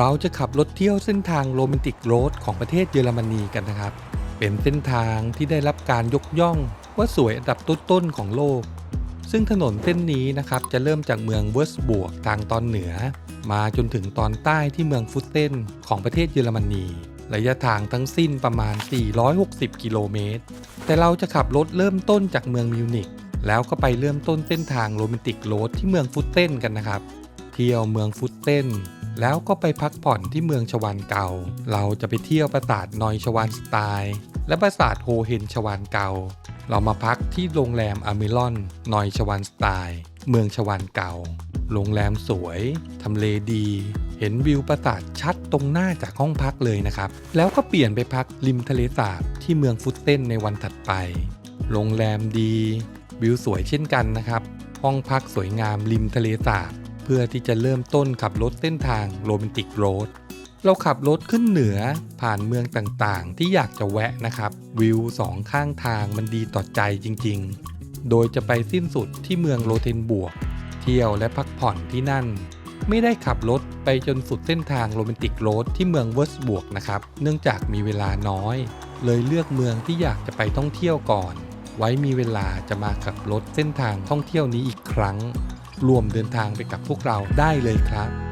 เราจะขับรถเที่ยวเส้นทางโรแมนติกโรดของประเทศเยอรมนีกันนะครับ เป็นเส้นทางที่ได้รับการยกย่องว่าสวยอันดับต้นๆของโลก ซึ่งถนนเส้นนี้นะครับจะเริ่มจากเมืองเวิร์สบวกทางตอนเหนือ มาจนถึงตอนใต้ที่เมืองฟุตเซนของประเทศเยอรมนี ระยะทางทั้งสิ้นประมาณ 460 กิโลเมตร แต่เราจะขับรถเริ่มต้นจากเมืองมิวนิกแล้วก็ไปเริ่มต้นเส้นทางโรแมนติกโรดที่เมืองฟุตเซนกันนะครับ เที่ยวเมืองฟุตเซน แล้วก็ไปพักผ่อนที่เมืองชวานเก่า เราจะไปเที่ยวปราสาทนอยชวานสไตล์และปราสาทโฮเฮนชวานเก่า เรามาพักที่โรงแรมอเมรอนนอยชวานสไตล์เมืองชวานเก่า โรงแรมสวย ทำเลดี เห็นวิวปราสาทชัดตรงหน้าจากห้องพักเลยนะครับ แล้วก็เปลี่ยนไปพักริมทะเลสาบที่เมืองฟุตเซนในวันถัดไป โรงแรมดี วิวสวยเช่นกันนะครับ ห้องพักสวยงามริมทะเลสาบ พื่อที่จะเริ่มต้นขับรถเส้นทางโรแมนติกโรดเราขับรถขึ้นเหนือผ่านเมืองต่างๆ ที่อยากจะแวะนะครับ วิวสองข้างทางมันดีต่อใจจริงๆ โดยจะไปสิ้นสุดที่เมืองโรเทนบวก เที่ยวและพักผ่อนที่นั่น ไม่ได้ขับรถไปจนสุดเส้นทางโรแมนติกโรดที่เมืองเวิร์สบวกนะครับ เนื่องจากมีเวลาน้อย เลยเลือกเมืองที่อยากจะไปท่องเที่ยวก่อน ไว้มีเวลาจะมาขับรถเส้นทางท่องเที่ยวนี้อีกครั้ง รวมเดินทางไปกับพวกเราได้เลยครับ